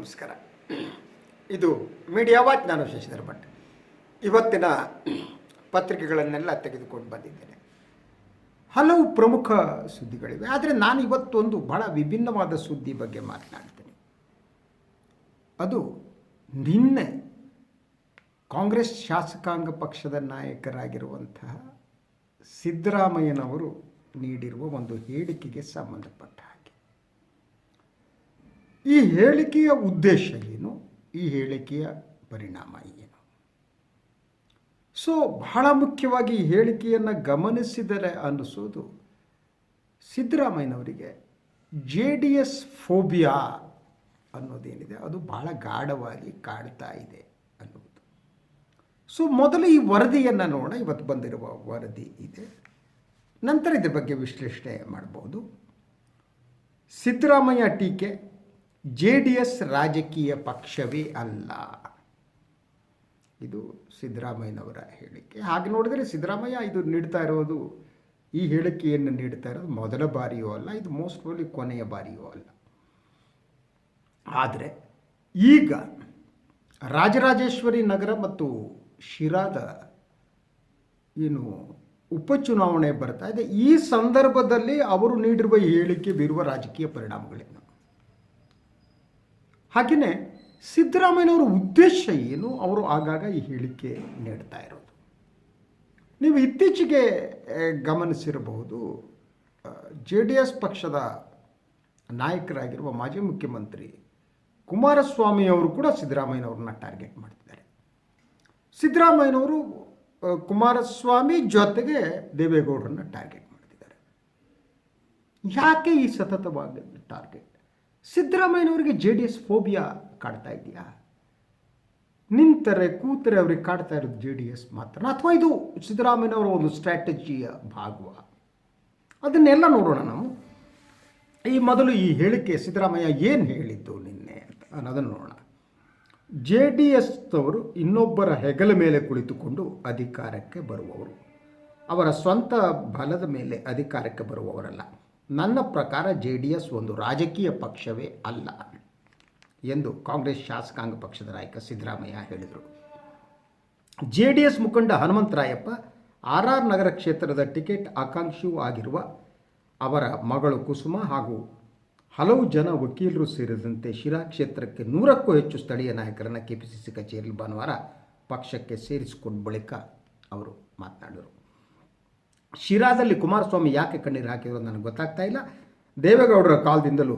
ನಮಸ್ಕಾರ. ಇದು media watch ನಾನು ಶಶಿಧರ್ ಭಟ್ ಇವತ್ತಿನ ಪತ್ರಿಕೆಗಳನ್ನೆಲ್ಲ ತೆಗೆದುಕೊಂಡು ಬಂದಿದ್ದೇನೆ. ಹಲವು ಪ್ರಮುಖ ಸುದ್ದಿಗಳಿವೆ, ಆದರೆ ನಾನು ಇವತ್ತೊಂದು ಬಹಳ ವಿಭಿನ್ನವಾದ ಸುದ್ದಿ ಬಗ್ಗೆ ಮಾತನಾಡ್ತೇನೆ. ಅದು ನಿನ್ನೆ ಕಾಂಗ್ರೆಸ್ ಶಾಸಕಾಂಗ ಪಕ್ಷದ ನಾಯಕರಾಗಿರುವಂತಹ ಸಿದ್ದರಾಮಯ್ಯನವರು ನೀಡಿರುವ ಒಂದು ಹೇಳಿಕೆಗೆ ಸಂಬಂಧಪಟ್ಟ ಈ ಹೇಳಿಕೆಯ ಉದ್ದೇಶ ಏನು? ಈ ಹೇಳಿಕೆಯ ಪರಿಣಾಮ ಏನು? ಸೊ ಬಹಳ ಮುಖ್ಯವಾಗಿ ಈ ಹೇಳಿಕೆಯನ್ನು ಗಮನಿಸಿದರೆ ಅನ್ನಿಸೋದು ಸಿದ್ದರಾಮಯ್ಯನವರಿಗೆ ಜೆ ಡಿ ಎಸ್ ಫೋಬಿಯಾ ಅನ್ನೋದೇನಿದೆ, ಅದು ಬಹಳ ಗಾಢವಾಗಿ ಕಾಡ್ತಾ ಇದೆ ಅನ್ನುವುದು. ಸೊ ಮೊದಲು ಈ ವರದಿಯನ್ನು ನೋಡೋಣ. ಇವತ್ತು ಬಂದಿರುವ ವರದಿ ಇದೆ. ನಂತರ ಇದ್ರ ಬಗ್ಗೆ ವಿಶ್ಲೇಷಣೆ ಮಾಡ್ಬೋದು. ಸಿದ್ದರಾಮಯ್ಯ ಟೀಕೆ. ಜೆ ಡಿ ಎಸ್ ರಾಜಕೀಯ ಪಕ್ಷವೇ ಅಲ್ಲ. ಇದು ಸಿದ್ದರಾಮಯ್ಯನವರ ಹೇಳಿಕೆ. ಹಾಗೆ ನೋಡಿದರೆ ಸಿದ್ದರಾಮಯ್ಯ ಇದು ನೀಡ್ತಾ ಇರೋದು, ಈ ಹೇಳಿಕೆಯನ್ನು ನೀಡ್ತಾ ಇರೋದು ಮೊದಲ ಬಾರಿಯೂ ಅಲ್ಲ, ಇದು ಮೋಸ್ಟ್ ಓನ್ಲಿ ಕೊನೆಯ ಬಾರಿಯೂ ಅಲ್ಲ. ಆದರೆ ಈಗ ರಾಜರಾಜೇಶ್ವರಿ ನಗರ ಮತ್ತು ಶಿರಾದ ಏನು ಉಪಚುನಾವಣೆ ಬರ್ತಾ ಇದೆ, ಈ ಸಂದರ್ಭದಲ್ಲಿ ಅವರು ನೀಡಿರುವ ಹೇಳಿಕೆ ಬೀರುವ ರಾಜಕೀಯ ಪರಿಣಾಮಗಳೇನು? ಹಾಗೆಯೇ ಸಿದ್ದರಾಮಯ್ಯನವರ ಉದ್ದೇಶ ಏನು? ಅವರು ಆಗಾಗ ಈ ಹೇಳಿಕೆ ನೀಡ್ತಾ ಇರೋದು. ನೀವು ಇತ್ತೀಚೆಗೆ ಗಮನಿಸಿರಬಹುದು ಜೆ ಡಿ ಎಸ್ ಪಕ್ಷದ ನಾಯಕರಾಗಿರುವ ಮಾಜಿ ಮುಖ್ಯಮಂತ್ರಿ ಕುಮಾರಸ್ವಾಮಿ ಅವರು ಕೂಡ ಸಿದ್ದರಾಮಯ್ಯನವ್ರನ್ನ ಟಾರ್ಗೆಟ್ ಮಾಡ್ತಿದ್ದಾರೆ. ಸಿದ್ದರಾಮಯ್ಯನವರು ಕುಮಾರಸ್ವಾಮಿ ಜೊತೆಗೆ ದೇವೇಗೌಡರನ್ನ ಟಾರ್ಗೆಟ್ ಮಾಡ್ತಿದ್ದಾರೆ. ಯಾಕೆ ಈ ಸತತವಾಗಿ ಟಾರ್ಗೆಟ್ ಸಿದ್ದರಾಮಯ್ಯನವರಿಗೆ ಜೆ ಡಿ ಎಸ್ ಫೋಬಿಯಾ ಕಾಡ್ತಾ ಇದೆಯಾ? ನಿಂತರೆ ಕೂತರೆ ಅವ್ರಿಗೆ ಕಾಡ್ತಾ ಇರೋದು ಜೆ ಡಿ ಎಸ್ ಮಾತ್ರ ಅಥವಾ ಇದು ಸಿದ್ದರಾಮಯ್ಯನವರ ಒಂದು ಸ್ಟ್ರಾಟಜಿಯ ಭಾಗವ? ಅದನ್ನೆಲ್ಲ ನೋಡೋಣ ನಾವು. ಈ ಮೊದಲು ಈ ಹೇಳಿಕೆ ಸಿದ್ದರಾಮಯ್ಯ ಏನು ಹೇಳಿದ್ದು ನಿನ್ನೆ ಅಂತ ಅನ್ನೋದನ್ನು ನೋಡೋಣ. ಜೆ ಡಿ ಎಸ್ನವರು ಇನ್ನೊಬ್ಬರ ಹೆಗಲ ಮೇಲೆ ಕುಳಿತುಕೊಂಡು ಅಧಿಕಾರಕ್ಕೆ ಬರುವವರು. ಅವರ ಸ್ವಂತ ಬಲದ ಮೇಲೆ ಅಧಿಕಾರಕ್ಕೆ ಬರುವವರಲ್ಲ. ನನ್ನ ಪ್ರಕಾರ ಜೆ ಡಿ ಎಸ್ ಒಂದು ರಾಜಕೀಯ ಪಕ್ಷವೇ ಅಲ್ಲ ಎಂದು ಕಾಂಗ್ರೆಸ್ ಶಾಸಕಾಂಗ ಪಕ್ಷದ ನಾಯಕ ಸಿದ್ದರಾಮಯ್ಯ ಹೇಳಿದರು. ಜೆ ಡಿ ಎಸ್ ಮುಖಂಡ ಹನುಮಂತರಾಯಪ್ಪ ಆರ್ ಆರ್ ನಗರ ಕ್ಷೇತ್ರದ ಟಿಕೆಟ್ ಆಕಾಂಕ್ಷಿಯೂ ಆಗಿರುವ ಅವರ ಮಗಳು ಕುಸುಮ ಹಾಗೂ ಹಲವು ಜನ ವಕೀಲರು ಸೇರಿದಂತೆ ಶಿರಾ ಕ್ಷೇತ್ರಕ್ಕೆ ನೂರಕ್ಕೂ ಹೆಚ್ಚು ಸ್ಥಳೀಯ ನಾಯಕರನ್ನು ಕೆಪಿಸಿಸಿ ಕಚೇರಿಯಲ್ಲಿ ಭಾನುವಾರ ಪಕ್ಷಕ್ಕೆ ಸೇರಿಸಿಕೊಂಡ ಬಳಿಕ ಅವರು ಮಾತನಾಡಿದರು. ಶಿರಾದಲ್ಲಿ ಕುಮಾರಸ್ವಾಮಿ ಯಾಕೆ ಕಣ್ಣೀರು ಹಾಕಿದ್ರು ನನಗೆ ಗೊತ್ತಾಗ್ತಾ ಇಲ್ಲ. ದೇವೇಗೌಡರ ಕಾಲದಿಂದಲೂ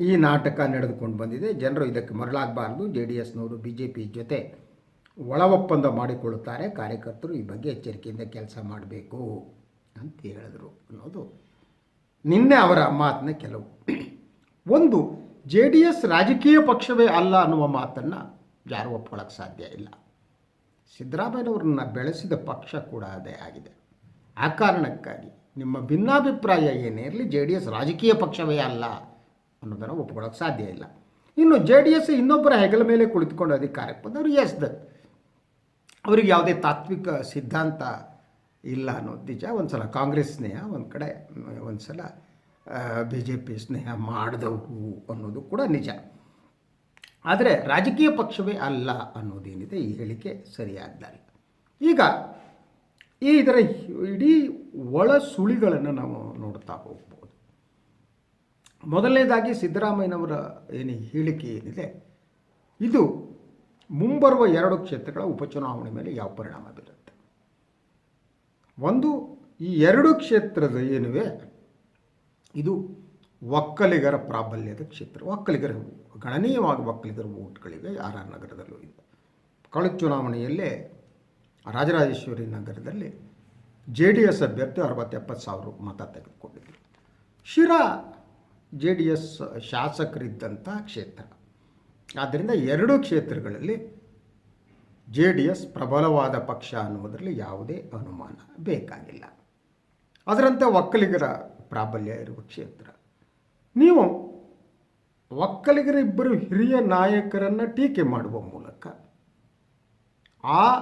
ಈ ನಾಟಕ ನಡೆದುಕೊಂಡು ಬಂದಿದೆ. ಜನರು ಇದಕ್ಕೆ ಮರಳಾಗಬಾರ್ದು. ಜೆ ಡಿ ಎಸ್ನವರು ಬಿ ಜೆ ಪಿ ಜೊತೆ ಒಳ ಒಪ್ಪಂದ ಮಾಡಿಕೊಳ್ಳುತ್ತಾರೆ. ಕಾರ್ಯಕರ್ತರು ಈ ಬಗ್ಗೆ ಎಚ್ಚರಿಕೆಯಿಂದ ಕೆಲಸ ಮಾಡಬೇಕು ಅಂತ ಹೇಳಿದರು ಅನ್ನೋದು. ನಿನ್ನೆ ಅವರ ಮಾತನ್ನ ಕೆಲವು. ಒಂದು ಜೆ ಡಿ ಎಸ್ ರಾಜಕೀಯ ಪಕ್ಷವೇ ಅಲ್ಲ ಅನ್ನುವ ಮಾತನ್ನು ಯಾರು ಒಪ್ಕೊಳ್ಳೋಕ್ಕೆ ಸಾಧ್ಯ ಇಲ್ಲ. ಸಿದ್ದರಾಮಯ್ಯವ್ರನ್ನ ಬೆಳೆಸಿದ ಪಕ್ಷ ಕೂಡ ಅದೇ ಆಗಿದೆ. ಆ ಕಾರಣಕ್ಕಾಗಿ ನಿಮ್ಮ ಭಿನ್ನಾಭಿಪ್ರಾಯ ಏನೇ ಇರಲಿ ಜೆ ಡಿ ಎಸ್ ರಾಜಕೀಯ ಪಕ್ಷವೇ ಅಲ್ಲ ಅನ್ನೋದನ್ನು ಒಪ್ಕೊಳ್ಳೋಕೆ ಸಾಧ್ಯ ಇಲ್ಲ. ಇನ್ನು ಜೆ ಡಿ ಎಸ್ ಇನ್ನೊಬ್ಬರ ಹೆಗಲ ಮೇಲೆ ಕುಳಿತುಕೊಂಡು ಅಧಿಕಾರಕ್ಕೆ ಬಂದವರು ಎಸ್ ದತ್. ಅವರಿಗೆ ಯಾವುದೇ ತಾತ್ವಿಕ ಸಿದ್ಧಾಂತ ಇಲ್ಲ ಅನ್ನೋದು ನಿಜ. ಒಂದು ಸಲ ಕಾಂಗ್ರೆಸ್ ಸ್ನೇಹ, ಒಂದು ಕಡೆ ಒಂದು ಸಲ ಬಿ ಜೆ ಪಿ ಸ್ನೇಹ ಮಾಡಿದವು ಅನ್ನೋದು ಕೂಡ ನಿಜ. ಆದರೆ ರಾಜಕೀಯ ಪಕ್ಷವೇ ಅಲ್ಲ ಅನ್ನೋದೇನಿದೆ ಈ ಹೇಳಿಕೆ ಸರಿಯಾದ್ದಲ್ಲ ಈಗ ಈ ಇದರ ಇಡೀ ಒಳ ಸುಳಿಗಳನ್ನು ನಾವು ನೋಡ್ತಾ ಹೋಗ್ಬೋದು. ಮೊದಲನೇದಾಗಿ ಸಿದ್ದರಾಮಯ್ಯನವರ ಏನು ಹೇಳಿಕೆ ಏನಿದೆ, ಇದು ಮುಂಬರುವ ಎರಡು ಕ್ಷೇತ್ರಗಳ ಉಪಚುನಾವಣೆ ಮೇಲೆ ಯಾವ ಪರಿಣಾಮ ಬೀರುತ್ತೆ. ಒಂದು, ಈ ಎರಡು ಕ್ಷೇತ್ರದ ಏನಿವೆ, ಇದು ಒಕ್ಕಲಿಗರ ಪ್ರಾಬಲ್ಯದ ಕ್ಷೇತ್ರ, ಒಕ್ಕಲಿಗರ ಗಣನೀಯವಾಗಿ ಒಕ್ಕಲಿಗರ ಓಟ್ಗಳಿವೆ ಆರ್ ಆರ್ ನಗರದಲ್ಲೂ ಇದೆ. ಕಳೆದ ಚುನಾವಣೆಯಲ್ಲೇ ರಾಜರಾಜೇಶ್ವರಿ ನಗರದಲ್ಲಿ ಜೆ ಡಿ ಎಸ್ ಅಭ್ಯರ್ಥಿ ಅರವತ್ತೆಪ್ಪತ್ತು ಸಾವಿರ ಮತ ತೆಗೆದುಕೊಂಡಿದ್ದರು ಶಿರಾ ಜೆ ಡಿ ಎಸ್ ಶಾಸಕರಿದ್ದಂಥ ಕ್ಷೇತ್ರ. ಆದ್ದರಿಂದ ಎರಡೂ ಕ್ಷೇತ್ರಗಳಲ್ಲಿ ಜೆ ಡಿ ಎಸ್ ಪ್ರಬಲವಾದ ಪಕ್ಷ ಅನ್ನುವುದರಲ್ಲಿ ಯಾವುದೇ ಅನುಮಾನ ಬೇಕಾಗಿಲ್ಲ. ಅದರಂತೆ ಒಕ್ಕಲಿಗರ ಪ್ರಾಬಲ್ಯ ಇರುವ ಕ್ಷೇತ್ರ. ನೀವು ಒಕ್ಕಲಿಗರ ಇಬ್ಬರು ಹಿರಿಯ ನಾಯಕರನ್ನು ಟೀಕೆ ಮಾಡುವ ಮೂಲಕ ಆ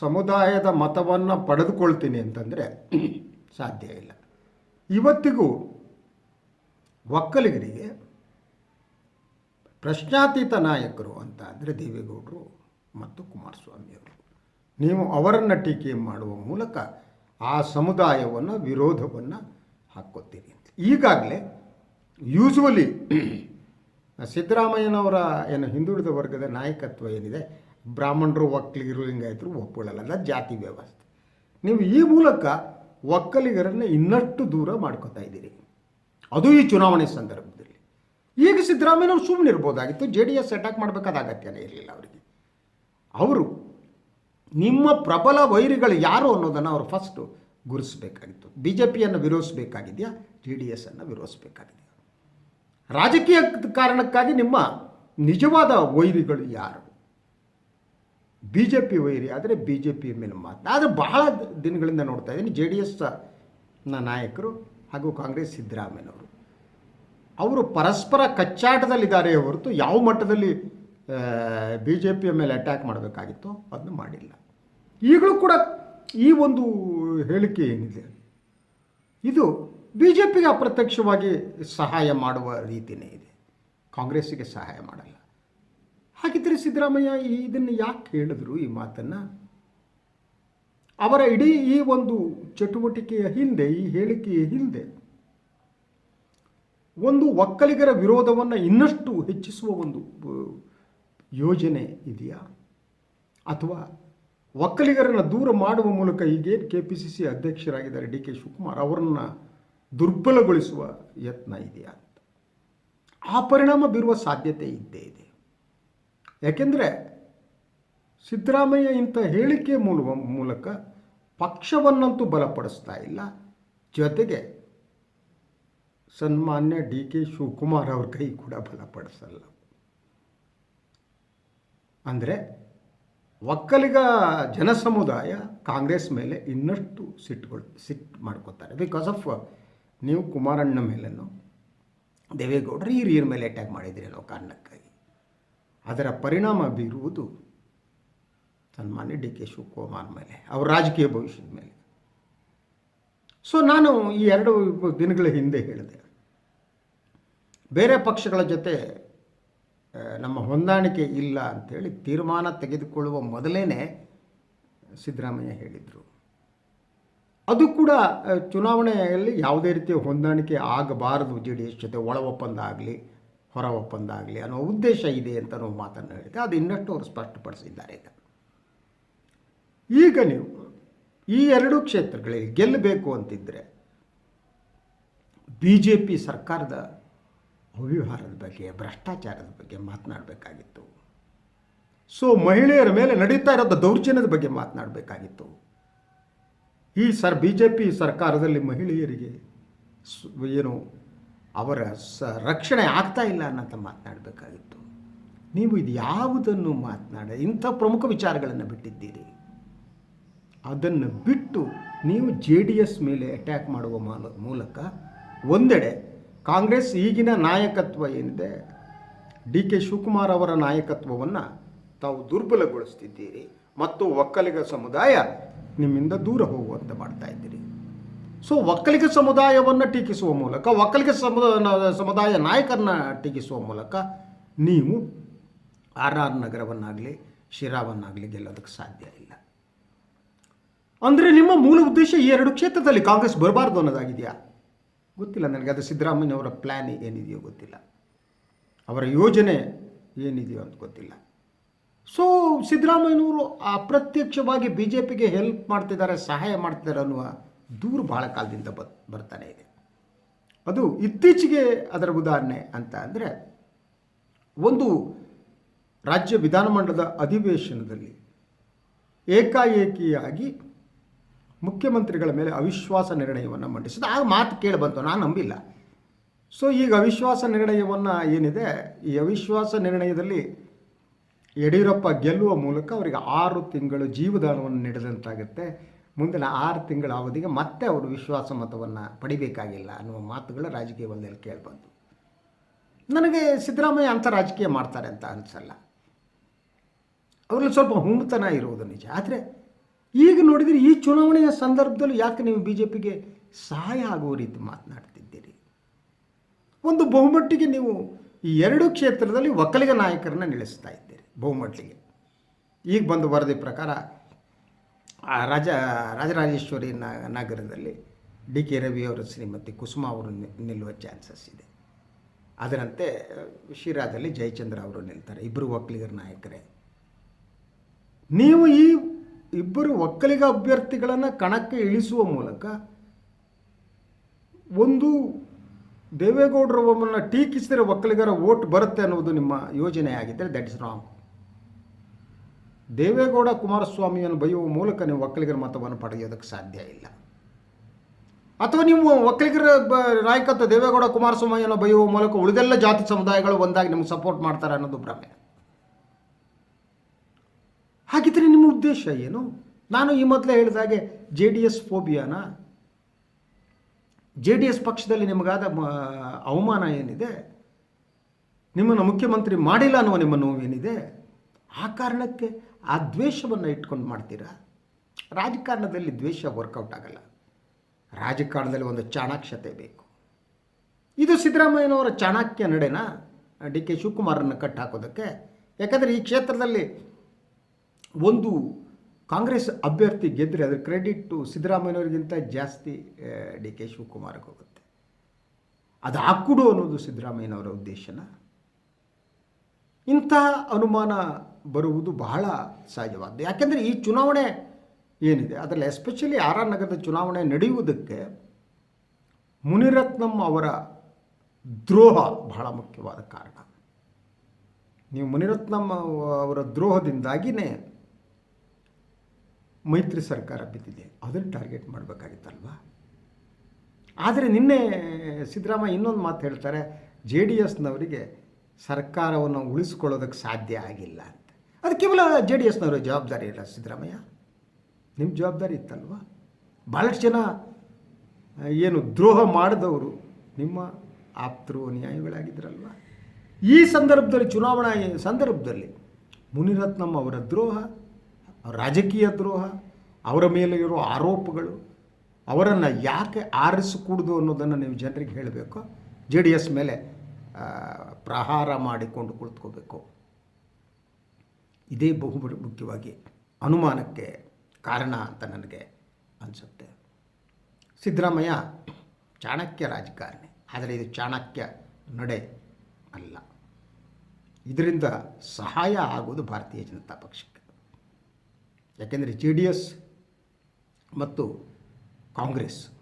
ಸಮುದಾಯದ ಮತವನ್ನು ಪಡೆದುಕೊಳ್ತೀನಿ ಅಂತಂದರೆ ಸಾಧ್ಯ ಇಲ್ಲ. ಇವತ್ತಿಗೂ ಒಕ್ಕಲಿಗರಿಗೆ, ಪ್ರಶ್ನಾತೀತ ನಾಯಕರು ಅಂತ ಅಂದರೆ ದೇವೇಗೌಡರು ಮತ್ತು ಕುಮಾರಸ್ವಾಮಿಯವರು ನೀವು ಅವರನ್ನು ಟೀಕೆ ಮಾಡುವ ಮೂಲಕ ಆ ಸಮುದಾಯವನ್ನು, ವಿರೋಧವನ್ನು ಹಾಕ್ಕೊತೀರಿ ಈಗಾಗಲೇ ಯೂಶ್ವಲಿ ಸಿದ್ದರಾಮಯ್ಯನವರ ಏನು ಹಿಂದುಳಿದ ವರ್ಗದ ನಾಯಕತ್ವ ಏನಿದೆ ಬ್ರಾಹ್ಮಣರು ಒಕ್ಕಲಿಗರು ಲಿಂಗಾಯತರು ಒಪ್ಕೊಳ್ಳಲ್ಲ. ಅದು ಜಾತಿ ವ್ಯವಸ್ಥೆ. ನೀವು ಈ ಮೂಲಕ ಒಕ್ಕಲಿಗರನ್ನು ಇನ್ನಷ್ಟು ದೂರ ಮಾಡ್ಕೋತಾ ಇದ್ದೀರಿ. ಅದು ಈ ಚುನಾವಣೆ ಸಂದರ್ಭದಲ್ಲಿ. ಈಗ ಸಿದ್ದರಾಮಯ್ಯನವರು ಸುಮ್ಮನೆ ಇರ್ಬೋದಾಗಿತ್ತು. ಜೆ ಡಿ ಎಸ್ ಅಟ್ಯಾಕ್ ಮಾಡಬೇಕಾದ ಅಗತ್ಯನೇ ಇರಲಿಲ್ಲ ಅವರಿಗೆ. ಅವರು ನಿಮ್ಮ ಪ್ರಬಲ ವೈರಿಗಳು ಯಾರು ಅನ್ನೋದನ್ನು ಅವರು ಫಸ್ಟು ಗುರುತಿಸಬೇಕಾಗಿತ್ತು ಬಿ ಜೆ ಪಿಯನ್ನು ವಿರೋಧಿಸಬೇಕಾಗಿದೆಯಾ ಜೆ ಡಿ ಎಸ್ ಅನ್ನು ವಿರೋಧಿಸಬೇಕಾಗಿದೆಯಾ ರಾಜಕೀಯ ಕಾರಣಕ್ಕಾಗಿ ನಿಮ್ಮ ನಿಜವಾದ ವೈರಿಗಳು ಯಾರು? ಬಿ ಜೆ ಪಿ ವೈರಿ ಆದರೆ ಬಿ ಜೆ ಪಿ ಮೇಲೆ ಮಾತು. ಆದರೆ ಬಹಳ ದಿನಗಳಿಂದ ನೋಡ್ತಾ ಇದ್ದೀನಿ ಜೆ ಡಿ ಎಸ್ನ ನಾಯಕರು ಹಾಗೂ ಕಾಂಗ್ರೆಸ್ ಸಿದ್ದರಾಮಯ್ಯನವರು. ಅವರು ಪರಸ್ಪರ ಕಚ್ಚಾಟದಲ್ಲಿದ್ದಾರೆ ಹೊರತು ಯಾವ ಮಟ್ಟದಲ್ಲಿ ಬಿ ಜೆ ಪಿಯ ಮೇಲೆ ಅಟ್ಯಾಕ್ ಮಾಡಬೇಕಾಗಿತ್ತು ಅದನ್ನು ಮಾಡಿಲ್ಲ. ಈಗಲೂ ಕೂಡ ಈ ಒಂದು ಹೇಳಿಕೆ ಏನಿದೆ? ಇದು ಬಿ ಜೆ ಪಿಗೆ ಅಪ್ರತ್ಯಕ್ಷವಾಗಿ ಸಹಾಯ ಮಾಡುವ ರೀತಿಯೇ ಇದೆ. ಕಾಂಗ್ರೆಸ್ಸಿಗೆ ಸಹಾಯ ಮಾಡಲ್ಲ. ಹಾಗಿದ್ದರೆ ಸಿದ್ದರಾಮಯ್ಯ ಇದನ್ನು ಯಾಕೆ ಹೇಳಿದ್ರು ಈ ಮಾತನ್ನು? ಅವರ ಇಡೀ ಈ ಒಂದು ಚಟುವಟಿಕೆಯ ಹಿಂದೆ, ಈ ಹೇಳಿಕೆಯ ಹಿಂದೆ ಒಂದು ಒಕ್ಕಲಿಗರ ವಿರೋಧವನ್ನು ಇನ್ನಷ್ಟು ಹೆಚ್ಚಿಸುವ ಒಂದು ಯೋಜನೆ ಇದೆಯಾ? ಅಥವಾ ಒಕ್ಕಲಿಗರನ್ನು ದೂರ ಮಾಡುವ ಮೂಲಕ ಈಗೇನು ಕೆ ಪಿ ಸಿ ಸಿ ಅಧ್ಯಕ್ಷರಾಗಿದ್ದಾರೆ ಡಿ ಕೆ ಶಿವಕುಮಾರ್ ಅವರನ್ನು ದುರ್ಬಲಗೊಳಿಸುವ ಯತ್ನ ಇದೆಯಾ ಆ ಪರಿಣಾಮ ಬೀರುವ ಸಾಧ್ಯತೆ ಇದ್ದೇ ಇದೆ. ಯಾಕೆಂದರೆ ಸಿದ್ದರಾಮಯ್ಯ ಇಂಥ ಹೇಳಿಕೆ ಮೂಲ ಮೂಲಕ ಪಕ್ಷವನ್ನಂತೂ ಬಲಪಡಿಸ್ತಾ ಇಲ್ಲ. ಜೊತೆಗೆ ಸನ್ಮಾನ್ಯ ಡಿ ಕೆ ಶಿವಕುಮಾರ್ ಅವ್ರ ಕೈ ಕೂಡ ಬಲಪಡಿಸಲ್ಲ. ಅಂದರೆ ಒಕ್ಕಲಿಗ ಜನಸಮುದಾಯ ಕಾಂಗ್ರೆಸ್ ಮೇಲೆ ಇನ್ನಷ್ಟು ಸಿಟ್ಟುಗಳು, ಸಿಟ್ಟು ಮಾಡ್ಕೋತಾರೆ. ಬಿಕಾಸ್ ಆಫ್ ನೀವು ಕುಮಾರಣ್ಣ ಮೇಲೇನೋ ದೇವೇಗೌಡರು ಹಿರಿಯರ ಮೇಲೆ ಅಟ್ಯಾಕ್ ಮಾಡಿದ್ರೇನೋ ಅನ್ನೋ ಕಾರಣಕ್ಕಾಗಿ. ಅದರ ಪರಿಣಾಮ ಬೀರುವುದು ಸನ್ಮಾನ್ಯ ಡಿ ಕೆ ಶಿವಕುಮಾರ್ ಮೇಲೆ, ಅವರ ರಾಜಕೀಯ ಭವಿಷ್ಯದ ಮೇಲೆ. ಸೊ ನಾನು ಈ ಎರಡು ದಿನಗಳ ಹಿಂದೆ ಹೇಳಿದೆ. ಬೇರೆ ಪಕ್ಷಗಳ ಜೊತೆ ನಮ್ಮ ಹೊಂದಾಣಿಕೆ ಇಲ್ಲ ಅಂಥೇಳಿ ತೀರ್ಮಾನ ತೆಗೆದುಕೊಳ್ಳುವ ಮೊದಲೇ ಸಿದ್ದರಾಮಯ್ಯ ಹೇಳಿದರು. ಅದು ಕೂಡ ಚುನಾವಣೆಯಲ್ಲಿ ಯಾವುದೇ ರೀತಿಯ ಹೊಂದಾಣಿಕೆ ಆಗಬಾರದು ಜೆ ಡಿ ಎಸ್ ಜೊತೆ ಒಳ ಒಪ್ಪಂದ ಆಗಲಿ ಹೊರ ಒಪ್ಪಂದ ಆಗಲಿ ಅನ್ನೋ ಉದ್ದೇಶ ಇದೆ ಅಂತ ನಾವು ಮಾತನ್ನು ಹೇಳಿದೆ. ಅದು ಇನ್ನಷ್ಟು ಅವರು ಸ್ಪಷ್ಟಪಡಿಸಿದ್ದಾರೆ ಈಗ ನೀವು ಈ ಎರಡೂ ಕ್ಷೇತ್ರಗಳಲ್ಲಿ ಗೆಲ್ಲಬೇಕು ಅಂತಿದ್ದರೆ ಬಿ ಜೆ ಪಿ ಸರ್ಕಾರದ ಅವ್ಯವಹಾರದ ಬಗ್ಗೆ, ಭ್ರಷ್ಟಾಚಾರದ ಬಗ್ಗೆ ಮಾತನಾಡಬೇಕಾಗಿತ್ತು. ಸೊ ಮಹಿಳೆಯರ ಮೇಲೆ ನಡೀತಾ ಇರೋದ ದೌರ್ಜನ್ಯದ ಬಗ್ಗೆ ಮಾತನಾಡಬೇಕಾಗಿತ್ತು. ಈ ಸರ್ ಬಿ ಜೆ ಪಿ ಸರ್ಕಾರದಲ್ಲಿ ಮಹಿಳೆಯರಿಗೆ ಏನು ಅವರ ಸ ರಕ್ಷಣೆ ಆಗ್ತಾ ಇಲ್ಲ ಅನ್ನೋಂಥ ಮಾತನಾಡಬೇಕಾಗಿತ್ತು. ನೀವು ಇದು ಯಾವುದನ್ನು ಮಾತನಾಡ, ಇಂಥ ಪ್ರಮುಖ ವಿಚಾರಗಳನ್ನು ಬಿಟ್ಟಿದ್ದೀರಿ. ಅದನ್ನು ಬಿಟ್ಟು ನೀವು ಜೆ ಡಿ ಎಸ್ ಮೇಲೆ ಅಟ್ಯಾಕ್ ಮಾಡುವ ಮಾಲ- ಮೂಲಕ ಒಂದೆಡೆ ಕಾಂಗ್ರೆಸ್ ಈಗಿನ ನಾಯಕತ್ವ ಏನಿದೆ, ಡಿ ಕೆ ಶಿವಕುಮಾರ್ ಅವರ ನಾಯಕತ್ವವನ್ನು ತಾವು ದುರ್ಬಲಗೊಳಿಸ್ತಿದ್ದೀರಿ. ಮತ್ತು ಒಕ್ಕಲಿಗ ಸಮುದಾಯ ನಿಮ್ಮಿಂದ ದೂರ ಹೋಗುವಂತೆ ಮಾಡ್ತಾ ಇದ್ದೀರಿ. ಸೊ ಒಕ್ಕಲಿಗ ಸಮುದಾಯವನ್ನು ಟೀಕಿಸುವ ಮೂಲಕ ಒಕ್ಕಲಿಗ ಸಮುದಾಯ ಸಮುದಾಯ ನಾಯಕರನ್ನ ಟೀಕಿಸುವ ಮೂಲಕ ನೀವು ಆರ್ ಆರ್ ನಗರವನ್ನಾಗಲಿ, ಶಿರಾವನ್ನಾಗಲಿ ಗೆಲ್ಲೋದಕ್ಕೆ ಸಾಧ್ಯ ಇಲ್ಲ. ಅಂದರೆ ನಿಮ್ಮ ಮೂಲ ಉದ್ದೇಶ ಈ ಎರಡು ಕ್ಷೇತ್ರದಲ್ಲಿ ಕಾಂಗ್ರೆಸ್ ಬರಬಾರ್ದು ಅನ್ನೋದಾಗಿದೆಯಾ? ಗೊತ್ತಿಲ್ಲ ನನಗೆ. ಅದು ಸಿದ್ದರಾಮಯ್ಯವರ ಪ್ಲ್ಯಾನ್ ಏನಿದೆಯೋ ಗೊತ್ತಿಲ್ಲ. ಅವರ ಯೋಜನೆ ಏನಿದೆಯೋ ಅಂತ ಗೊತ್ತಿಲ್ಲ. ಸೊ ಸಿದ್ದರಾಮಯ್ಯನವರು ಅಪ್ರತ್ಯಕ್ಷವಾಗಿ ಬಿ ಜೆ ಪಿಗೆ ಹೆಲ್ಪ್ ಮಾಡ್ತಿದ್ದಾರೆ, ಸಹಾಯ ಮಾಡ್ತಿದ್ದಾರೆ ಅನ್ನುವ ದೂರು ಭಾಳ ಕಾಲದಿಂದ ಬ ಬರ್ತಾನೆ ಇದೆ. ಅದು ಇತ್ತೀಚೆಗೆ ಅದರ ಉದಾಹರಣೆ ಅಂತ ಅಂದರೆ, ಒಂದು ರಾಜ್ಯ ವಿಧಾನಮಂಡಲದ ಅಧಿವೇಶನದಲ್ಲಿ ಏಕಾಏಕಿಯಾಗಿ ಮುಖ್ಯಮಂತ್ರಿಗಳ ಮೇಲೆ ಅವಿಶ್ವಾಸ ನಿರ್ಣಯವನ್ನು ಮಂಡಿಸಿದ. ಆ ಮಾತು ಕೇಳಿ ಬಂತು, ನಾನು ನಂಬಿಲ್ಲ. ಸೊ ಈಗ ಅವಿಶ್ವಾಸ ನಿರ್ಣಯವನ್ನು ಏನಿದೆ, ಈ ಅವಿಶ್ವಾಸ ನಿರ್ಣಯದಲ್ಲಿ ಯಡಿಯೂರಪ್ಪ ಗೆಲ್ಲುವ ಮೂಲಕ ಅವರಿಗೆ ಆರು ತಿಂಗಳು ಜೀವದಾನವನ್ನು ನೀಡಿದಂತಾಗುತ್ತೆ. ಮುಂದಿನ ಆರು ತಿಂಗಳ ಅವಧಿಗೆ ಮತ್ತೆ ಅವರು ವಿಶ್ವಾಸ ಮತವನ್ನು ಪಡಿಬೇಕಾಗಿಲ್ಲ ಅನ್ನುವ ಮಾತುಗಳು ರಾಜಕೀಯ ವಲಯದಲ್ಲಿ ಕೇಳ್ಬಂತು ನನಗೆ ಸಿದ್ದರಾಮಯ್ಯ ಅಂಥ ರಾಜಕೀಯ ಮಾಡ್ತಾರೆ ಅಂತ ಅನಿಸಲ್ಲ. ಅವರಲ್ಲಿ ಸ್ವಲ್ಪ ಹುಮ್ಮತನ ಇರುವುದು ನಿಜ. ಆದರೆ ಈಗ ನೋಡಿದರೆ ಈ ಚುನಾವಣೆಯ ಸಂದರ್ಭದಲ್ಲಿ ಯಾಕೆ ನೀವು ಬಿ ಜೆ ಪಿಗೆ ಸಹಾಯ ಆಗುವ ರೀತಿ ಮಾತನಾಡ್ತಿದ್ದೀರಿ? ಒಂದು ಬಹುಮಟ್ಟಿಗೆ ನೀವು ಈ ಎರಡು ಕ್ಷೇತ್ರದಲ್ಲಿ ಒಕ್ಕಲಿಗ ನಾಯಕರನ್ನ ನಿಲ್ಲಿಸ್ತಾ ಇದ್ದೀರಿ ಬಹುಮಟ್ಟಿಗೆ. ಈಗ ಬಂದು ವರದಿ ಪ್ರಕಾರ ಆ ರಾಜ, ರಾಜರಾಜೇಶ್ವರಿ ನಗರದಲ್ಲಿ ಡಿ ಕೆ ರವಿ ಅವರ ಶ್ರೀಮತಿ ಕುಸುಮ ಅವರು ನಿಲ್ಲುವ ಚಾನ್ಸಸ್ ಇದೆ. ಅದರಂತೆ ಶಿರಾದಲ್ಲಿ ಜಯಚಂದ್ರ ಅವರು ನಿಲ್ತಾರೆ, ಇಬ್ಬರು ಒಕ್ಕಲಿಗರ ನಾಯಕರೇ. ನೀವು ಈ ಇಬ್ಬರು ಒಕ್ಕಲಿಗ ಅಭ್ಯರ್ಥಿಗಳನ್ನು ಕಣಕ್ಕೆ ಇಳಿಸುವ ಮೂಲಕ ಒಂದು ದೇವೇಗೌಡರವರನ್ನು ಟೀಕಿಸಿದರೆ ಒಕ್ಕಲಿಗರ ವೋಟ್ ಬರುತ್ತೆ ಅನ್ನೋದು ನಿಮ್ಮ ಯೋಜನೆ ಆಗಿದ್ದರೆ ದಟ್ ಇಸ್ ರಾಂಗ್ ದೇವೇಗೌಡ ಕುಮಾರಸ್ವಾಮಿಯನ್ನು ಬೈಯುವ ಮೂಲಕ ನೀವು ಒಕ್ಕಲಿಗರ ಮತವನ್ನು ಪಡೆಯೋದಕ್ಕೆ ಸಾಧ್ಯ ಇಲ್ಲ. ಅಥವಾ ನೀವು ಒಕ್ಕಲಿಗರ ನಾಯಕತ್ವ ದೇವೇಗೌಡ ಕುಮಾರಸ್ವಾಮಿಯನ್ನು ಬೈಯುವ ಮೂಲಕ ಉಳಿದೆಲ್ಲ ಜಾತಿ ಸಮುದಾಯಗಳು ಒಂದಾಗಿ ನಿಮ್ಗೆ ಸಪೋರ್ಟ್ ಮಾಡ್ತಾರೆ ಅನ್ನೋದು ಭ್ರಮೆ. ಹಾಗಿದ್ರೆ ನಿಮ್ಮ ಉದ್ದೇಶ ಏನು? ನಾನು ಈ ಮೊದಲೇ ಹೇಳಿದಾಗೆ ಜೆ ಡಿ ಎಸ್ ಫೋಬಿಯಾನ ಜೆ ಡಿ ಎಸ್ ಪಕ್ಷದಲ್ಲಿ ನಿಮಗಾದ ಅವಮಾನ ಏನಿದೆ? ನಿಮ್ಮನ್ನು ಮುಖ್ಯಮಂತ್ರಿ ಮಾಡಿಲ್ಲ ಅನ್ನುವ ನಿಮ್ಮ ನೋವೇನಿದೆ ಆ ಕಾರಣಕ್ಕೆ ಆ ದ್ವೇಷವನ್ನು ಇಟ್ಕೊಂಡು ಮಾಡ್ತೀರಾ? ರಾಜಕಾರಣದಲ್ಲಿ ದ್ವೇಷ ವರ್ಕೌಟ್ ಆಗಲ್ಲ. ರಾಜಕಾರಣದಲ್ಲಿ ಒಂದು ಚಾಣಾಕ್ಷತೆ ಬೇಕು. ಇದು ಸಿದ್ದರಾಮಯ್ಯನವರ ಚಾಣಕ್ಯ ನಡೆನ? ಡಿ ಕೆ ಶಿವಕುಮಾರನ್ನು ಕಟ್ ಹಾಕೋದಕ್ಕೆ? ಯಾಕಂದರೆ ಈ ಕ್ಷೇತ್ರದಲ್ಲಿ ಒಂದು ಕಾಂಗ್ರೆಸ್ ಅಭ್ಯರ್ಥಿ ಗೆದ್ದರೆ ಅದರ ಕ್ರೆಡಿಟ್ಟು ಸಿದ್ದರಾಮಯ್ಯನವರಿಗಿಂತ ಜಾಸ್ತಿ ಡಿ ಕೆ ಶಿವಕುಮಾರ್ಗೆ ಹೋಗುತ್ತೆ. ಅದು ಹಾಕ್ಕೊಡು ಅನ್ನೋದು ಸಿದ್ದರಾಮಯ್ಯನವರ ಉದ್ದೇಶನ? ಇಂಥ ಅನುಮಾನ ಬರುವುದು ಬಹಳ ಸಹಜವಾದ್ದು. ಯಾಕೆಂದರೆ ಈ ಚುನಾವಣೆ ಏನಿದೆ, ಅದರಲ್ಲಿ ಎಸ್ಪೆಷಲಿ ಆರ್ ಆರ್ ನಗರದ ಚುನಾವಣೆ ನಡೆಯುವುದಕ್ಕೆ ಮುನಿರತ್ನಂ ಅವರ ದ್ರೋಹ ಬಹಳ ಮುಖ್ಯವಾದ ಕಾರಣ. ನೀವು ಮುನಿರತ್ನಂ ಅವರ ದ್ರೋಹದಿಂದಾಗಿಯೇ ಮೈತ್ರಿ ಸರ್ಕಾರ ಬಿದ್ದಿದೆ. ಅದನ್ನು ಟಾರ್ಗೆಟ್ ಮಾಡಬೇಕಾಗಿತ್ತಲ್ವಾ? ಆದರೆ ನಿನ್ನೆ ಸಿದ್ದರಾಮಯ್ಯ ಇನ್ನೊಂದು ಮಾತು ಹೇಳ್ತಾರೆ ಜೆ ಡಿ ಎಸ್ನವರಿಗೆ ಸರ್ಕಾರವನ್ನು ಉಳಿಸ್ಕೊಳ್ಳೋದಕ್ಕೆ ಸಾಧ್ಯ ಆಗಿಲ್ಲ ಅಂತ. ಅದು ಕೇವಲ ಜೆ ಡಿ ಎಸ್ನವರ ಜವಾಬ್ದಾರಿ ಇಲ್ಲ ಸಿದ್ದರಾಮಯ್ಯ. ನಿಮ್ಮ ಜವಾಬ್ದಾರಿ ಇತ್ತಲ್ವ? ಭಾಳಷ್ಟು ಜನ ಏನು ದ್ರೋಹ ಮಾಡಿದವರು ನಿಮ್ಮ ಆಪ್ತರು ಅನುಯಾಯಿಗಳಾಗಿದ್ದರಲ್ವ ಈ ಸಂದರ್ಭದಲ್ಲಿ ಚುನಾವಣಾ ಸಂದರ್ಭದಲ್ಲಿ ಮುನಿರತ್ನಂ ಅವರ ದ್ರೋಹ, ರಾಜಕೀಯ ದ್ರೋಹ, ಅವರ ಮೇಲೆ ಇರೋ ಆರೋಪಗಳು, ಅವರನ್ನು ಯಾಕೆ ಆರಿಸಕೂಡ್ದು ಅನ್ನೋದನ್ನು ನೀವು ಜನರಿಗೆ ಹೇಳಬೇಕು? ಜೆ ಡಿ ಎಸ್ ಮೇಲೆ ಪ್ರಹಾರ ಮಾಡಿಕೊಂಡು ಕುಳಿತುಕೋಬೇಕು. ಇದೇ ಬಹು ಮುಖ್ಯವಾಗಿ ಅನುಮಾನಕ್ಕೆ ಕಾರಣ ಅಂತ ನನಗೆ ಅನಿಸುತ್ತೆ. ಸಿದ್ದರಾಮಯ್ಯ ಚಾಣಕ್ಯ ರಾಜಕಾರಣಿ, ಆದರೆ ಇದು ಚಾಣಕ್ಯ ನಡೆ ಅಲ್ಲ. ಇದರಿಂದ ಸಹಾಯ ಆಗುವುದು ಭಾರತೀಯ ಜನತಾ ಪಕ್ಷಕ್ಕೆ. ಯಾಕೆಂದರೆ ಜೆ ಡಿ ಎಸ್ ಮತ್ತು ಕಾಂಗ್ರೆಸ್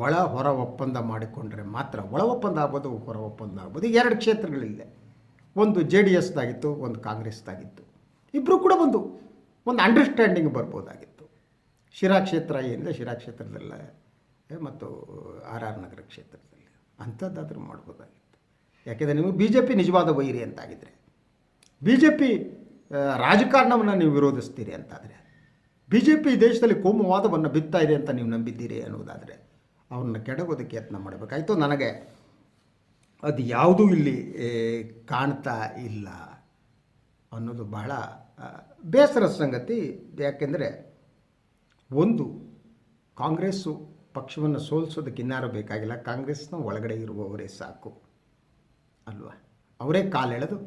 ಒಳ ಹೊರ ಒಪ್ಪಂದ ಮಾಡಿಕೊಂಡ್ರೆ ಮಾತ್ರ, ಒಳ ಒಪ್ಪಂದ ಆಗ್ಬೋದು, ಹೊರ ಒಪ್ಪಂದ ಆಗ್ಬೋದು, ಎರಡು ಕ್ಷೇತ್ರಗಳಿದೆ ಒಂದು ಜೆ ಡಿ ಎಸ್ದಾಗಿತ್ತು, ಒಂದು ಕಾಂಗ್ರೆಸ್ದಾಗಿತ್ತು. ಇಬ್ಬರು ಕೂಡ ಒಂದು ಒಂದು ಅಂಡರ್ಸ್ಟ್ಯಾಂಡಿಂಗ್ ಬರ್ಬೋದಾಗಿತ್ತು. ಶಿರಾ ಕ್ಷೇತ್ರ ಏನಿದೆ, ಶಿರಾ ಕ್ಷೇತ್ರದಲ್ಲ ಮತ್ತು ಆರ್ ಆರ್ ನಗರ ಕ್ಷೇತ್ರದಲ್ಲಿ ಅಂಥದ್ದಾದರೂ ಮಾಡ್ಬೋದಾಗಿತ್ತು. ಯಾಕೆಂದರೆ ನೀವು ಬಿ ಜೆ ಪಿ ನಿಜವಾದ ವೈರಿ ಅಂತಾಗಿದ್ದರೆ ಬಿ ಜೆ ಪಿ ರಾಜಕಾರಣವನ್ನು ನೀವು ವಿರೋಧಿಸ್ತೀರಿ ಅಂತಾದರೆ, ಬಿ ಜೆ ಪಿ ದೇಶದಲ್ಲಿ ಕೋಮುವಾದವನ್ನು ಬಿತ್ತಾ ಇದೆ ಅಂತ ನೀವು ನಂಬಿದ್ದೀರಿ ಅನ್ನೋದಾದರೆ ಅವ್ರನ್ನ ಕೆಡಗೋದಕ್ಕೆ ಯತ್ನ ಮಾಡಬೇಕಾಯಿತು. ನನಗೆ ಅದು ಯಾವುದೂ ಇಲ್ಲಿ ಕಾಣ್ತಾ ಇಲ್ಲ ಅನ್ನೋದು ಬಹಳ ಬೇಸರ ಸಂಗತಿ. ಯಾಕೆಂದರೆ ಒಂದು, ಕಾಂಗ್ರೆಸ್ಸು ಪಕ್ಷವನ್ನು ಸೋಲಿಸೋದಕ್ಕೆ ಇನ್ನಾರು ಬೇಕಾಗಿಲ್ಲ. ಕಾಂಗ್ರೆಸ್ನ ಒಳಗಡೆ ಇರುವವರೇ ಸಾಕು, ಅಲ್ವಾ? ಅವರೇ ಕಾಲೆಳೆದು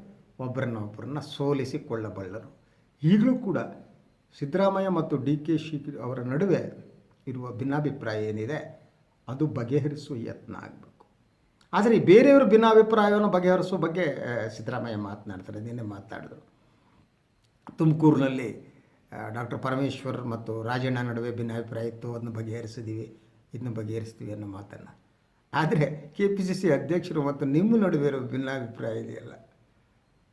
ಒಬ್ಬರನ್ನ ಒಬ್ಬರನ್ನ ಸೋಲಿಸಿಕೊಳ್ಳಬಲ್ಲರು ಈಗಲೂ ಕೂಡ ಸಿದ್ದರಾಮಯ್ಯ ಮತ್ತು ಡಿ ಕೆ ಶಿ ಅವರ ನಡುವೆ ಇರುವ ಭಿನ್ನಾಭಿಪ್ರಾಯ ಏನಿದೆ? ಅದು ಬಗೆಹರಿಸುವ ಯತ್ನ ಆಗಬೇಕು. ಆದರೆ ಬೇರೆಯವರು ಭಿನ್ನಾಭಿಪ್ರಾಯವನ್ನು ಬಗೆಹರಿಸುವ ಬಗ್ಗೆ ಸಿದ್ದರಾಮಯ್ಯ ಮಾತನಾಡ್ತಾರೆ, ನಿನ್ನೆ ಮಾತಾಡಿದರು ತುಮಕೂರಿನಲ್ಲಿ ಡಾಕ್ಟರ್ ಪರಮೇಶ್ವರ್ ಮತ್ತು ರಾಜಣ್ಣ ನಡುವೆ ಭಿನ್ನಾಭಿಪ್ರಾಯ ಇತ್ತು, ಅದನ್ನು ಬಗೆಹರಿಸಿದ್ದೀವಿ ಇದನ್ನು ಬಗೆಹರಿಸ್ತೀವಿ ಅನ್ನೋ ಮಾತನ್ನು. ಆದರೆ ಕೆ ಪಿ ಸಿ ಸಿ ಅಧ್ಯಕ್ಷರು ಮತ್ತು ನಿಮ್ಮ ನಡುವೆ ಇರೋ ಭಿನ್ನಾಭಿಪ್ರಾಯ ಇದೆಯಲ್ಲ,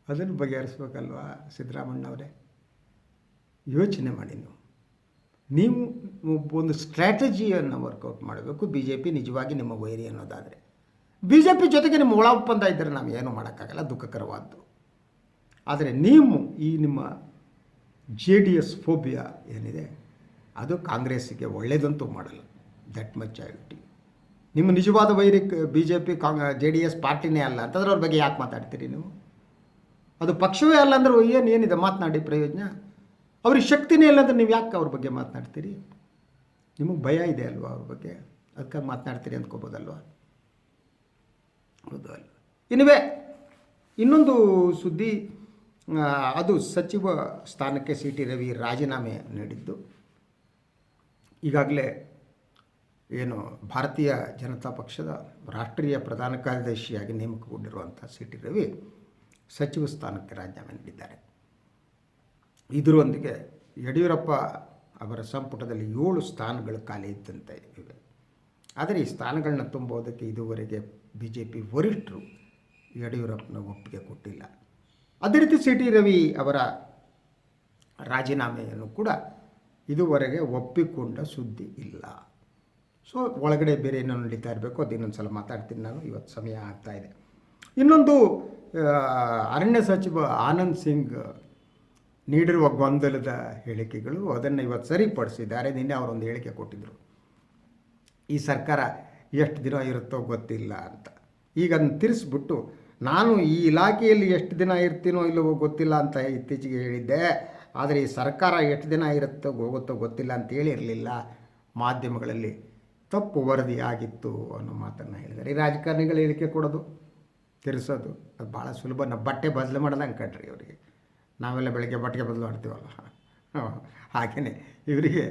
ಅದನ್ನು ಬಗೆಹರಿಸ್ಬೇಕಲ್ವಾ ಸಿದ್ದರಾಮಣ್ಣವರೇ ಯೋಚನೆ ಮಾಡಿ ನೀವು. ನೀವು ಒಂದು ಸ್ಟ್ರಾಟಜಿಯನ್ನು ವರ್ಕೌಟ್ ಮಾಡಬೇಕು. ಬಿ ಜೆ ಪಿ ನಿಜವಾಗಿ ನಿಮ್ಮ ವೈರಿ ಅನ್ನೋದಾದರೆ. ಬಿ ಜೆ ಪಿ ಜೊತೆಗೆ ನಿಮ್ಮ ಒಳ ಒಪ್ಪಂದ ಇದ್ದರೆ ನಾವು ಏನೂ ಮಾಡೋಕ್ಕಾಗಲ್ಲ, ದುಃಖಕರವಾದ್ದು. ಆದರೆ ನೀವು ಈ ನಿಮ್ಮ ಜೆ ಡಿ ಎಸ್ ಫೋಬಿಯಾ ಏನಿದೆ, ಅದು ಕಾಂಗ್ರೆಸ್ಸಿಗೆ ಒಳ್ಳೆಯದಂತೂ ಮಾಡಲ್ಲ. ದಟ್ ಮಚ್ ಐ ನಿಮ್ಮ ನಿಜವಾದ ವೈರಿ B J P Kong, J D S ಪಾರ್ಟಿನೇ ಅಲ್ಲ ಅಂತಂದ್ರೆ ಅವ್ರ ಬಗ್ಗೆ ಯಾಕೆ ಮಾತಾಡ್ತೀರಿ ನೀವು? ಅದು ಪಕ್ಷವೇ ಅಲ್ಲ ಅಂದ್ರೆ ಏನು, ಏನಿದೆ? ಮಾತನಾಡಿ ಪ್ರಯೋಜನ. ಅವ್ರಿಗೆ ಶಕ್ತಿನೇ ಇಲ್ಲ ಅಂದರೆ ನೀವು ಯಾಕೆ ಅವ್ರ ಬಗ್ಗೆ ಮಾತನಾಡ್ತೀರಿ? ನಿಮಗೆ ಭಯ ಇದೆ ಅಲ್ವಾ ಅವ್ರ ಬಗ್ಗೆ? ಅದಕ್ಕೆ ಮಾತನಾಡ್ತೀರಿ ಅಂದ್ಕೋಬೋದಲ್ವ? ಹೌದು ಅಲ್ವ? ಇನ್ನುವೇ ಇನ್ನೊಂದು ಸುದ್ದಿ ಅದು ಸಚಿವ ಸ್ಥಾನಕ್ಕೆ ಸಿ ಟಿ ರವಿ ರಾಜೀನಾಮೆ ನೀಡಿದ್ದು. ಈಗಾಗಲೇ ಏನು ಭಾರತೀಯ ಜನತಾ ಪಕ್ಷದ ರಾಷ್ಟ್ರೀಯ ಪ್ರಧಾನ ಕಾರ್ಯದರ್ಶಿಯಾಗಿ ನೇಮಕಗೊಂಡಿರುವಂಥ ಸಿ ಟಿ ರವಿ ಸಚಿವ ಸ್ಥಾನಕ್ಕೆ ರಾಜೀನಾಮೆ ನೀಡಿದ್ದಾರೆ. ಇದರೊಂದಿಗೆ ಯಡಿಯೂರಪ್ಪ ಅವರ ಸಂಪುಟದಲ್ಲಿ ಏಳು ಸ್ಥಾನಗಳು ಖಾಲಿ ಇದ್ದಂತೆ ಇವೆ. ಆದರೆ ಈ ಸ್ಥಾನಗಳನ್ನ ತುಂಬೋದಕ್ಕೆ ಇದುವರೆಗೆ ಬಿ ಜೆ ಪಿ ವರಿಷ್ಠರು ಯಡಿಯೂರಪ್ಪನ ಒಪ್ಪಿಗೆ ಕೊಟ್ಟಿಲ್ಲ. ಅದೇ ರೀತಿ ಸಿ ಟಿ ರವಿ ಅವರ ರಾಜೀನಾಮೆಯನ್ನು ಕೂಡ ಇದುವರೆಗೆ ಒಪ್ಪಿಕೊಂಡ ಸುದ್ದಿ ಇಲ್ಲ. ಸೊ, ಒಳಗಡೆ ಬೇರೆ ಏನೋ ನಡೀತಾ ಇರಬೇಕು, ಅದು ಇನ್ನೊಂದು ಸಲ ಮಾತಾಡ್ತೀನಿ ನಾನು. ಇವತ್ತು ಸಮಯ ಆಗ್ತಾ ಇದೆ. ಇನ್ನೊಂದು ಅರಣ್ಯ ಸಚಿವ ಆನಂದ್ ಸಿಂಗ್ ನೀಡಿರುವ ಗೊಂದಲದ ಹೇಳಿಕೆಗಳು ಅದನ್ನು ಇವತ್ತು ಸರಿಪಡಿಸಿದ್ದಾರೆ. ನಿನ್ನೆ ಅವರೊಂದು ಹೇಳಿಕೆ ಕೊಟ್ಟಿದ್ದರು ಈ ಸರ್ಕಾರ ಎಷ್ಟು ದಿನ ಇರುತ್ತೋ ಗೊತ್ತಿಲ್ಲ ಅಂತ. ಈಗ ಅದನ್ನು ತಿರ್ಸ್ಬಿಟ್ಟು ನಾನು ಈ ಇಲಾಖೆಯಲ್ಲಿ ಎಷ್ಟು ದಿನ ಇರ್ತೀನೋ ಇಲ್ಲವೋ ಗೊತ್ತಿಲ್ಲ ಅಂತ ಇತ್ತೀಚೆಗೆ ಹೇಳಿದ್ದೆ. ಆದರೆ ಈ ಸರ್ಕಾರ ಎಷ್ಟು ದಿನ ಇರುತ್ತೋ ಹೋಗುತ್ತೋ ಗೊತ್ತಿಲ್ಲ ಅಂತ ಹೇಳಿರಲಿಲ್ಲ. ಮಾಧ್ಯಮಗಳಲ್ಲಿ ತಪ್ಪು ವರದಿ ಆಗಿತ್ತು ಅನ್ನೋ ಮಾತನ್ನು ಹೇಳಿದ್ದಾರೆ. ಈ ರಾಜಕಾರಣಿಗಳು ಹೇಳಿಕೆ ಕೊಡೋದು, ತಿರ್ಸೋದು, ಅದು ಭಾಳ ಸುಲಭ. ನಾವು ಬಟ್ಟೆ ಬದಲು ಮಾಡೋದಂಗೆ ಕಣ್ರಿ ಅವರಿಗೆ. ನಾವೆಲ್ಲ ಬೆಳಗ್ಗೆ ಬಟ್ಟೆಗೆ ಬದಲು ಮಾಡ್ತೀವಲ್ಲ. ಹಾಗೆಯೇ ಇವರಿಗೆ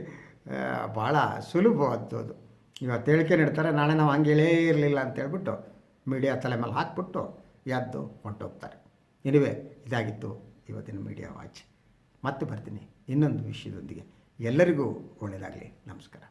ಭಾಳ ಸುಲಭವಾದ್ದು ಅದು. ಇವತ್ತು ಹೇಳಿಕೆ ನೀಡ್ತಾರೆ, ನಾಳೆ ನಾವು ಹಂಗೆ ಇರಲಿಲ್ಲ ಅಂತ ಹೇಳ್ಬಿಟ್ಟು ಮೀಡಿಯಾ ತಲೆ ಮೇಲೆ ಹಾಕ್ಬಿಟ್ಟು ಎದ್ದು ಹೊಂಟೋಗ್ತಾರೆ ಎನಿವೆ ಇದಾಗಿತ್ತು ಇವತ್ತಿನ ಮೀಡಿಯಾ ವಾಚ್. ಮತ್ತೆ ಬರ್ತೀನಿ ಇನ್ನೊಂದು ವಿಷಯದೊಂದಿಗೆ. ಎಲ್ಲರಿಗೂ ಒಳ್ಳೆಯದಾಗಲಿ. ನಮಸ್ಕಾರ.